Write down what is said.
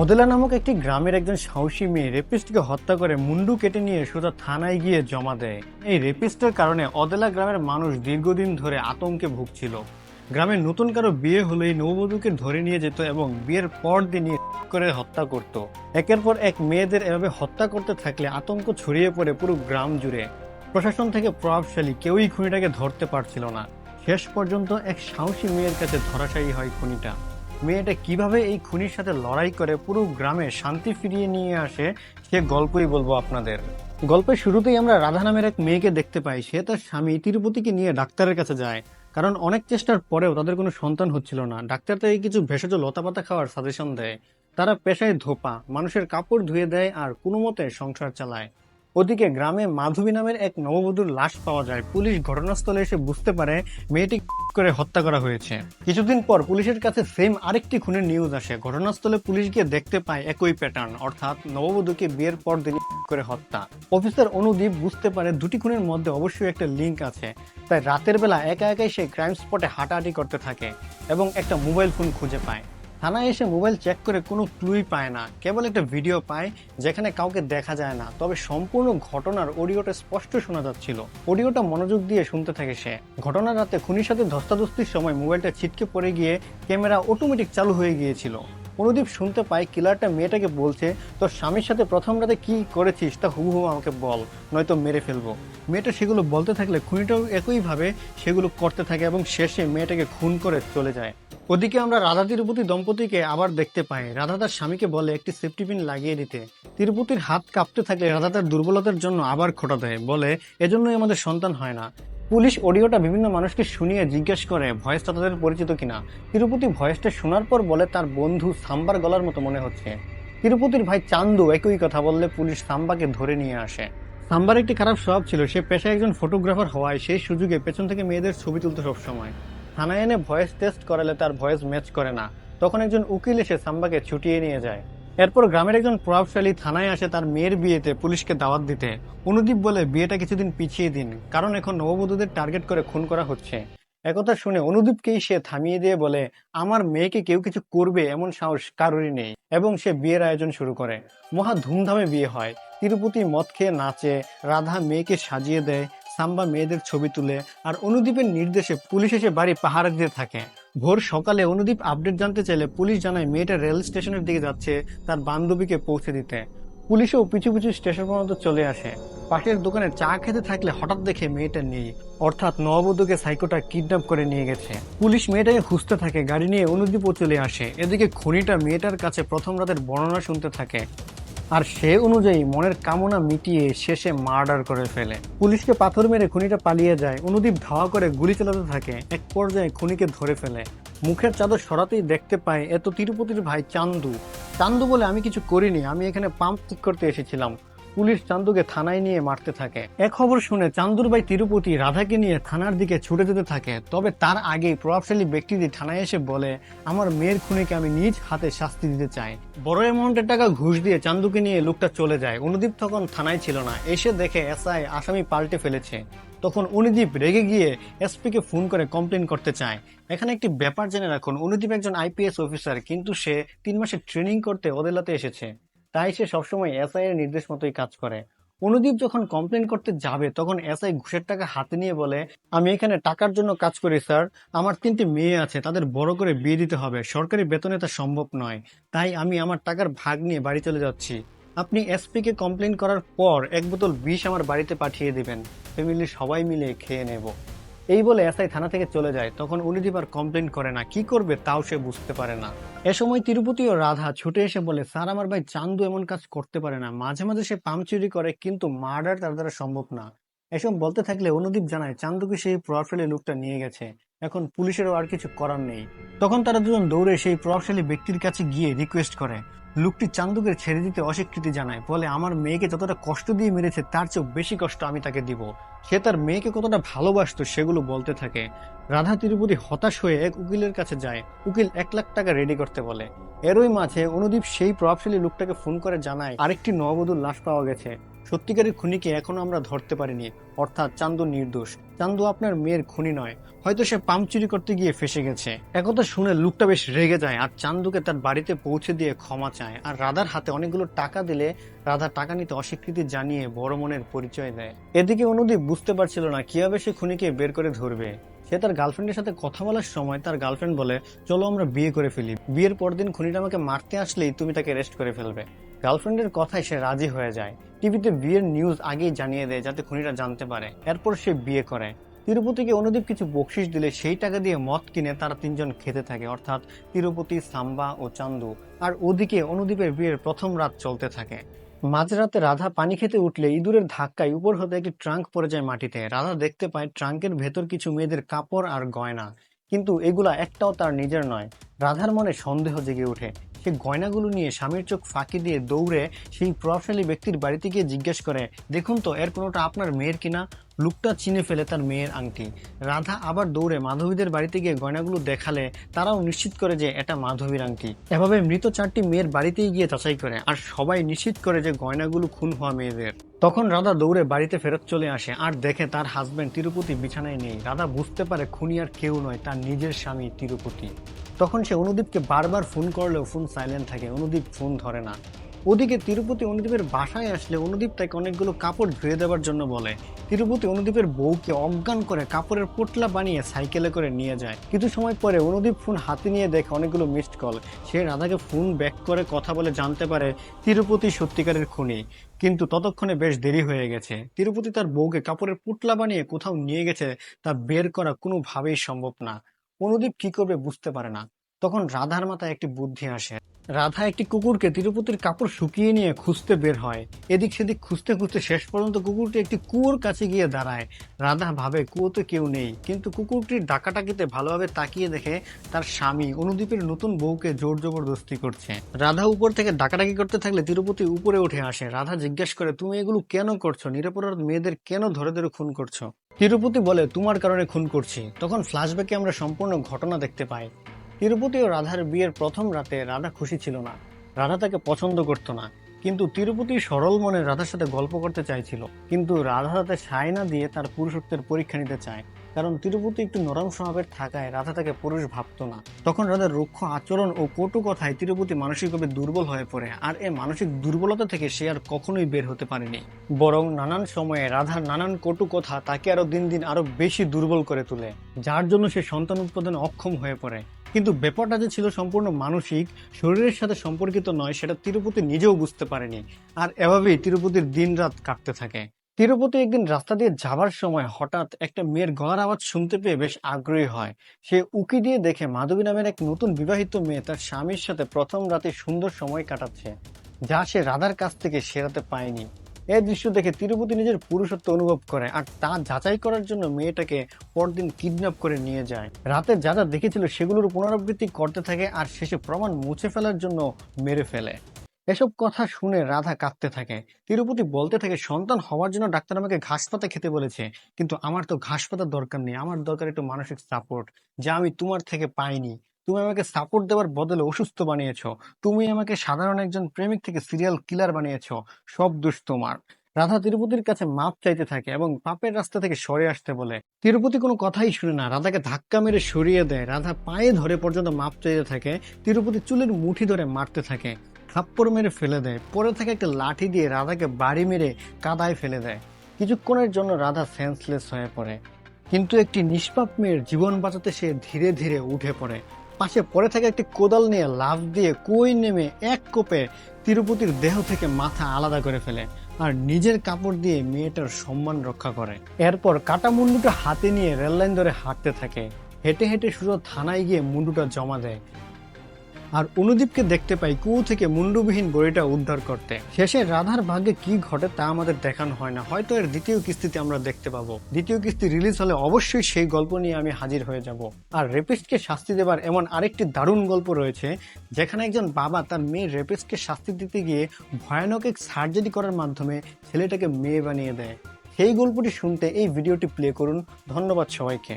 অদেলা নামক একটি গ্রামের একজন সাহসী মেয়ে রেপিস্টকে হত্যা করে মুন্ডু কেটে নিয়ে সোজা থানায় গিয়ে জমা দেয়। এই রেপিস্টের কারণে অদেলা গ্রামের মানুষ দীর্ঘদিন ধরে আতঙ্কে ভুগছিল। গ্রামের নতুন কারও বিয়ে হলেই নববধূকে ধরে নিয়ে যেত এবং বিয়ের পর দিন করে হত্যা করত। একের পর এক মেয়েদের এভাবে হত্যা করতে থাকলে আতঙ্ক ছড়িয়ে পড়ে পুরো গ্রাম জুড়ে। প্রশাসন থেকে প্রভাবশালী কেউই খুনিটাকে ধরতে পারছিল না। শেষ পর্যন্ত এক সাহসী মেয়ের কাছে ধরাশায়ী হয় খুনিটা। মেয়েটা কীভাবে এই খুনির সাথে লড়াই করে পুরো গ্রামে শান্তি ফিরিয়ে নিয়ে আসে, সে গল্পই বলব আপনাদের। গল্পের শুরুতেই আমরা রাধা নামের এক মেয়েকে দেখতে পাই। সে তার স্বামী তিরুপতিকে নিয়ে ডাক্তারের কাছে যায়। কারণ অনেক চেষ্টার পরেও তাদের কোনো সন্তান হচ্ছিল না। ডাক্তার তাই কিছু ভেষজ লতাপাতা খাওয়ার সাজেশন দেয়। তারা পেশায় ধোপা, মানুষের কাপড় ধুয়ে দেয় আর কোনো মতে সংসার চালায়। ওদিকে গ্রামে মাধবী নামের এক নববধূর লাশ পাওয়া যায়। পুলিশ ঘটনাস্থলে এসে বুঝতে পারে মেয়েটি করে হত্যা করা হয়েছে। কিছুদিন পর পুলিশের কাছে সেম আরেকটি খুনের নিউজ আসে। ঘটনাস্থলে পুলিশ গিয়ে দেখতে পায় একই প্যাটার্ন অর্থাৎ নববধূকে বিয়ের পর দিন করে হত্যা। অফিসার অনুদীপ বুঝতে পারে দুটি খুনের মধ্যে অবশ্যই একটা লিঙ্ক আছে। তাই রাতের বেলা একা একাই সে ক্রাইম স্পটে হাঁটাহাঁটি করতে থাকে এবং একটা মোবাইল ফোন খুঁজে পায়। থানায় এসে মোবাইল চেক করে কোনো ক্লুই পায় না, কেবল একটা ভিডিও পায় যেখানে কাউকে দেখা যায় না। তবে সম্পূর্ণ ঘটনার অডিওটা স্পষ্ট শোনা যাচ্ছিল। অডিওটা মনোযোগ দিয়ে শুনতে থাকে সে। ঘটনার রাতে খুনির সাথে ধস্তাধস্তির সময় মোবাইলটা ছিটকে পড়ে গিয়ে ক্যামেরা অটোমেটিক চালু হয়ে গিয়েছিল। অনুদীপ শুনতে পায় কিলারটা মেয়েটাকে বলছে, তোর স্বামীর সাথে প্রথম রাতে কি করেছিস? তা হু হু আমাকে বল, নয়তো মেরে ফেলব। মেয়েটা সেগুলো বলতে থাকলে খুনিটাও একইভাবে সেগুলো করতে থাকে এবং শেষে মেয়েটাকে খুন করে চলে যায়। ওদিকে আমরা রাধা তিরুপতি দম্পতিকে আবার দেখতে পাই। রাধা তার স্বামীকে বলে একটি সেফটি পিন লাগিয়ে দিতে। তিরুপতির হাত কাঁপতে থাকলে রাধা তার দুর্বলতার জন্য আবার খোটা দেয়, বলে, এজন্যই আমাদের সন্তান হয় না। পুলিশ অডিওটা বিভিন্ন মানুষকে শুনিয়ে জিজ্ঞেস করে ভয়েসটা তাদের পরিচিত কিনা? তিরুপতি ভয়েসটা শোনার পর বলে, তার বন্ধু সাম্বার গলার মতো মনে হচ্ছে। তিরুপতির ভাই চান্দু একই কথা বললে পুলিশ সাম্বাকে ধরে নিয়ে আসে। সাম্বার একটি খারাপ স্বভাব ছিল, সে পেশায় একজন ফটোগ্রাফার হওয়ায় সেই সুযোগে পেছন থেকে মেয়েদের ছবি তুলতে সবসময়। থানায় এনে ভয়েস টেস্ট করালে তার ভয়েস ম্যাচ করে না। তখন একজন উকিল এসে সাম্বাকে ছুটিয়ে নিয়ে যায়। এরপর গ্রামের একজন প্রভাবশালী থানায় আসে তার মেয়ের বিয়েতে পুলিশকে দাওয়াত দিতে। অনুদীপ বলে, বিয়েটা কিছুদিন পিছিয়ে দিন, কারণ এখন নববধূদের টার্গেট করে খুন করা হচ্ছে। একথা শুনে অনুদীপকেই সে থামিয়ে দিয়ে বলে, আমার মেয়েকে কেউ কিছু করবে এমন সাহস কারোরই নেই। এবং সে বিয়ের আয়োজন শুরু করে। মহা ধুমধামে বিয়ে হয়। তিরুপতি মদ খেয়ে নাচে, রাধা মেয়েকে সাজিয়ে দেয়, সাম্বা মেয়েদের ছবি তুলে, আর অনুদীপের নির্দেশে পুলিশ এসে বাড়ি পাহারা দিতে থাকে। ভোর সকালে অনুদীপ আপডেট জানতে চাইলে পুলিশ জানায় মেয়েটা রেল স্টেশনের দিকে যাচ্ছে তার বান্ধবীকে পৌঁছে দিতে। পুলিশও পিছু পিছু স্টেশন পর্যন্ত চলে আসে। পাশের দোকানে চা খেতে থাকলে হঠাৎ দেখে মেয়েটা নেই। অর্থাৎ নববধূকে সাইকোটা কিডন্যাপ করে নিয়ে গেছে। পুলিশ মেয়েটাকে খুঁজতে থাকে, গাড়ি নিয়ে অনুদীপও চলে আসে। এদিকে খনিটা মেয়েটার কাছে প্রথম রাতের বর্ণনা শুনতে থাকে। আর সে অনুযায়ী মনের কামনা মিটিয়ে শেষে মার্ডার করে ফেলে। পুলিশকে পাথর মেরে খুনিটা পালিয়ে যায়। অনুদীপ ধাওয়া করে গুলি চালাতে থাকে। এক পর্যায়ে খুনিকে ধরে ফেলে। মুখের চাদর সরাতেই দেখতে পায় এত তিরুপতির ভাই চান্দু। চান্দু বলে, আমি কিছু করিনি। আমি এখানে পাম্প ঠিক করতে এসেছিলাম। পুলিশ চান্দুকে থানায় নিয়ে মারতে থাকে। এ খবর শুনে চান্দুর ভাই তিরুপতি রাধাকে নিয়ে থানার দিকে ছুটে যেতে থাকে। তবে তার আগে প্রভাবশালী ব্যক্তিটি থানায় এসে বলে, আমার মেয়ের খুনিকে আমি নিজ হাতে শাস্তি দিতে চাই। বড় অ্যামাউন্টের টাকা ঘুষ দিয়ে চান্দুকে নিয়ে লোকটা চলে যায়। অনুদীপ তখন থানায় ছিল না। এসে দেখে এসআই আসামি পাল্টে ফেলেছে। তখন অনুদীপ রেগে গিয়ে এসপিকে ফোন করে কমপ্লেন করতে চায়। এখানে একটি ব্যাপার জেনে রাখুন, অনুদীপ একজন আইপিএস অফিসার, কিন্তু সে তিন মাসের ট্রেনিং করতে ওদেলাতে এসেছে। তাই সে সবসময় এসআই এর নির্দেশ মতোই কাজ করে। অনুদীপ যখন কমপ্লেন করতে যাবে, তখন এসআই ঘুষের টাকা হাতে নিয়ে বলে, আমি এখানে টাকার জন্য কাজ করি, স্যার। আমার তিনটি মেয়ে আছে, তাদের বড় করে বিয়ে দিতে হবে। সরকারি বেতনে তা সম্ভব নয়। তাই আমি আমার টাকার ভাগ নিয়ে বাড়ি চলে যাচ্ছি। আপনি এসপি কে কমপ্লেন করার পর এক বোতল বিষ আমার বাড়িতে পাঠিয়ে দিবেন। ফ্যামিলির সবাই মিলে খেয়ে নেব। এই বলে এসআই থানা থেকে চলে যায়। তখন অনুদীপ আর কমপ্লেন করে না, কি করবে তাও সে বুঝতে পারে না। এ সময় তিরুপতি ও রাধা ছুটে এসে বলে, স্যার, আমার ভাই চান্দু এমন কাজ করতে পারে না। মাঝে মাঝে সে পাম চুরি করে, কিন্তু মার্ডার তার দ্বারা সম্ভব না। এসব বলতে থাকলে অনুদীপ জানায়, চান্দুকে সেই প্রভাবশালী লোকটা নিয়ে গেছে। এখন পুলিশেরও আর কিছু করার নেই। তখন তারা দুজন দৌড়ে সেই প্রভাবশালী ব্যক্তির কাছে গিয়ে রিকোয়েস্ট করে। লোকটি চান্দুকের ছেড়ে দিতে অস্বীকৃতি জানায় বলে আমার মেয়েকে যতটা কষ্ট দিয়ে মেরেছে তার চেয়েও বেশি কষ্ট আমি তাকে দিব। সে তার মেয়েকে কতটা ভালোবাসত সেগুলো বলতে থাকে। রাধা তিরুপতি হতাশ হয়ে এক উকিলের কাছে যায়। উকিল এক লাখ টাকা রেডি করতে বলে। এরই মাঝে অনুদীপ সেই প্রভাবশালী লোকটাকে ফোন করে জানায়, আরেকটি নববধূর লাশ পাওয়া গেছে। সত্যিকারের খুনিকে এখনও আমরা ধরতে পারিনি। অর্থাৎ চান্দু নির্দোষ। চান্দু আপনার মেয়ের খুনি নয়। হয়তো সে পাম্প চুরি করতে গিয়ে ফেসে গেছে। একথা শুনে লোকটা বেশ রেগে যায় আর চান্দুকে তার বাড়িতে পৌঁছে দিয়ে ক্ষমা চায় আর রাধার হাতে অনেকগুলো টাকা দিলে রাধা টাকা নিতে অস্বীকৃতি জানিয়ে বড় মনের পরিচয় দেয়। এদিকে অনুদীপ বুঝতে পারছিল না কীভাবে সে খুনিকে বের করে ধরবে। সে তার গার্লফ্রেন্ডের সাথে কথা বলার সময় তার গার্লফ্রেন্ড বলে, চলো আমরা বিয়ে করে ফেলি। বিয়ের পরদিন খুনিটা আমাকে মারতে আসলেই তুমি তাকে রেস্ট করে ফেলবে। গার্লফ্রেন্ডের কথায় সে রাজি হয়ে যায়। টিভিতে বিয়ের নিউজ আগেই জানিয়ে দেয় যাতে খুনিরা জানতে পারে। এরপর সে বিয়ে করে। তিরুপতিকে অনুদীপ কিছু বকশিস দিলে সেই টাকা দিয়ে মদ কিনে তারা তিনজন খেতে থাকে, অর্থাৎ তিরুপতি, সাম্বা ও চান্দু। আর ওদিকে অনুদীপের বিয়ের প্রথম রাত চলতে থাকে। মাঝরাতে রাধা পানি খেতে উঠলে ইঁদুরের ধাক্কায় উপর হতে একটি ট্রাঙ্ক পড়ে যায় মাটিতে। রাধা দেখতে পায় ট্রাঙ্কের ভেতর কিছু মেয়েদের কাপড় আর গয়না, কিন্তু এগুলা একটাও তার নিজের নয়। রাধার মনে সন্দেহ জেগে ওঠে। সে গয়নাগুলো নিয়ে স্বামীর চোখ ফাঁকি দিয়ে দৌড়ে সেই প্রভাবশালী ব্যক্তির বাড়িতে গিয়ে জিজ্ঞেস করে, দেখুন তো, এর কোনোটা আপনার মেয়ের কিনা? লুকটা চিনে ফেলে তার মেয়ের আংটি। রাধা আবার দৌড়ে মাধবীদের বাড়িতে গিয়ে গয়নাগুলো দেখালে তারাও নিশ্চিত করে যে এটা মাধবীর আংটি। এভাবে মৃত চারটি মেয়ের বাড়িতেই গিয়ে যাচাই করে আর সবাই নিশ্চিত করে যে গয়নাগুলো খুন হওয়া মেয়েদের। তখন রাধা দৌড়ে বাড়িতে ফেরত চলে আসে আর দেখে তার হাজব্যান্ড তিরুপতি বিছানায় নেই। রাধা বুঝতে পারে খুনি আর কেউ নয়, তার নিজের স্বামী তিরুপতি। তখন সে অনুদীপকে বারবার ফোন করলেও ফোন সাইলেন্ট থাকে, অনুদীপ ফোন ধরে না। ওদিকে তিরুপতি অনুদীপের বাসায় আসলে অনুদীপ তাকে অনেকগুলো কাপড় ধুয়ে দেওয়ার জন্য বলে। তিরুপতি অনুদীপের বউকে অজ্ঞান করে কাপড়ের পোটলা বানিয়ে সাইকেলে করে নিয়ে যায়। কিছু সময় পরে অনুদীপ ফোন হাতে নিয়ে দেখে অনেকগুলো মিসড কল সে রাধাকে ফোন ব্যাক করে কথা বলে জানতে পারে তিরুপতি সত্যিকারের খুনি। কিন্তু ততক্ষণে বেশ দেরি হয়ে গেছে। তিরুপতি তার বউকে কাপড়ের পুটলা বানিয়ে কোথাও নিয়ে গেছে তা বের করা কোনোভাবেই সম্ভব না। অনুদীপ কি করবে বুঝতে পারে না। তখন রাধার মাথায় একটি বুদ্ধি আসে। রাধা একটি কুকুরকে তিরুপতির কাপড় শুকিয়ে নিয়ে খুঁজতে বের হয়। এদিক সেদিক খুঁজতে খুঁজতে শেষ পর্যন্ত কুকুরটি একটি কুয়োর কাছে গিয়ে দাঁড়ায়। রাধা ভাবে, কুয়োতে কেউ নেই, কিন্তু কুকুরটির ডাকাটাকিতে ভালোভাবে তাকিয়ে দেখে তার স্বামী অনুদীপের নতুন বউকে জোর জবরদস্তি করছে। রাধা উপর থেকে ডাকাটাকি করতে থাকলে তিরুপতি উপরে উঠে আসে। রাধা জিজ্ঞেস করে, তুমি এগুলো কেন করছ? নিরাপরাধ মেয়েদের কেন ধরে ধরে খুন করছ? তিরুপতি বলে তোমার কারণে খুন করছি। তখন ফ্ল্যাশব্যাকে আমরা সম্পূর্ণ ঘটনা দেখতে পাই। তিরুপতি ও রাধার বিয়ের প্রথম রাতে রাধা খুশি ছিল না। রাধা তাকে পছন্দ করতো না। কিন্তু তিরুপতি সরল মনে রাধার সাথে গল্প করতে চাইছিল। কিন্তু রাধা তাতে সায় না দিয়ে তার পুরুষত্বের পরীক্ষা নিতে চায়। কারণ তিরুপতি একটু নরম স্বভাবের থাকায় রাধা তাকে পুরুষ ভাবতো না। তখন রাধার রুক্ষ আচরণ ও কটু কথায় তিরুপতি মানসিকভাবে দুর্বল হয়ে পড়ে। আর এ মানসিক দুর্বলতা থেকে সে আর কখনোই বের হতে পারেনি। বরং নানান সময়ে রাধার নানান কটু কথা তাকে আরও দিন দিন আরও বেশি দুর্বল করে তোলে। যার জন্য সে সন্তান উৎপাদনে অক্ষম হয়ে পড়ে। কিন্তু ব্যাপারটা যে ছিল সম্পূর্ণ মানসিক, শরীরের সাথে সম্পর্কিত নয়, সেটা তিরুপতি নিজেও বুঝতে পারেনি। আর এভাবেই তিরুপতির দিন রাত কাটতে থাকে। তিরুপতি একদিন রাস্তা দিয়ে যাবার সময় হঠাৎ একটা মেয়ের গলার আওয়াজ শুনতে পেয়ে বেশ আগ্রহী হয়। সে উকি দিয়ে দেখে মাধবী নামের এক নতুন বিবাহিত মেয়ে তার স্বামীর সাথে প্রথম রাতে সুন্দর সময় কাটাচ্ছে, যা সে রাধার কাছ থেকে সেরাতে পায়নি। এই দৃশ্য দেখে তিরুপতি নিজের পুরুষত্ব অনুভব করে আর তা যাচাই করার জন্য মেয়েটাকে পরদিন কিডন্যাপ করে নিয়ে যায়। রাতে যা যা দেখেছিল সেগুলোর পুনরাবৃত্তি করতে থাকে আর শেষে প্রমাণ মুছে ফেলার জন্য মেরে ফেলে। এসব কথা শুনে রাধা কাঁদতে থাকে। তিরুপতি বলতে থাকে, সন্তান হওয়ার জন্য ডাক্তার আমাকে ঘাস পাতা খেতে বলেছে, কিন্তু আমার তো ঘাস পাতার দরকার নেই। আমার দরকার একটু মানসিক সাপোর্ট যা আমি তোমার থেকে পাইনি। তুমি আমাকে সাপোর্ট দেওয়ার বদলে অসুস্থ বানিয়েছো। তুমি আমাকে সাধারণ একজন প্রেমিক থেকে সিরিয়াল কিলার বানিয়েছো। সব দোষ তোমার। রাধা তিরুপতির কাছে মাপ চাইতে থাকে এবং পাপের রাস্তা থেকে সরে আসতে বলে। তিরুপতি কোনো কথাই শুনে না। রাধাকে ধাক্কা মেরে সরিয়ে দেয়। রাধা পায়ে ধরে পর্যন্ত মাপ চাইতে থাকে। তিরুপতি চুলের মুঠি ধরে মারতে থাকে। থাপ্পড় মেরে ফেলে দেয়। পরে থেকে একটা লাঠি দিয়ে রাধাকে বাড়ি মেরে কাদায় ফেলে দেয়। কিছুক্ষণের জন্য রাধা সেন্সলেস হয়ে পড়ে। কিন্তু একটি নিষ্পাপ মেয়ের জীবন বাঁচাতে সে ধীরে ধীরে উঠে পড়ে। পাশে পড়ে থাকা একটি কোদাল নিয়ে লাভ দিয়ে কই নেমে এক কোপে তিরুপতির দেহ থেকে মাথা আলাদা করে ফেলে আর নিজের কাপড় দিয়ে মেয়েটার সম্মান রক্ষা করে। এরপর কাটা মুন্ডুটা হাতে নিয়ে রেললাইন ধরে হাঁটতে থাকে। হেঁটে হেঁটে সুরো থানায় গিয়ে মুন্ডুটা জমা দেয়। আর অনুদীপকে দেখতে পাই কুয়ো থেকে মুন্ডুবিহীন বড়িটা উদ্ধার করতে। শেষে রাধার ভাগ্যে কি ঘটে তা আমাদের দেখানো হয় না। হয়তো এর দ্বিতীয় কিস্তিতে আমরা দেখতে পাবো। দ্বিতীয় কিস্তি রিলিজ হলে অবশ্যই সেই গল্প নিয়ে আমি হাজির হয়ে যাব। আর রেপিস্টকে শাস্তি দেবার এমন আরেকটি দারুণ গল্প রয়েছে, যেখানে একজন বাবা তার মেয়ে রেপিস্টকে শাস্তি দিতে গিয়ে ভয়ানক এক সার্জারি করার মাধ্যমে ছেলেটাকে মেয়ে বানিয়ে দেয়। সেই গল্পটি শুনতে এই ভিডিওটি প্লে করুন। ধন্যবাদ সবাইকে।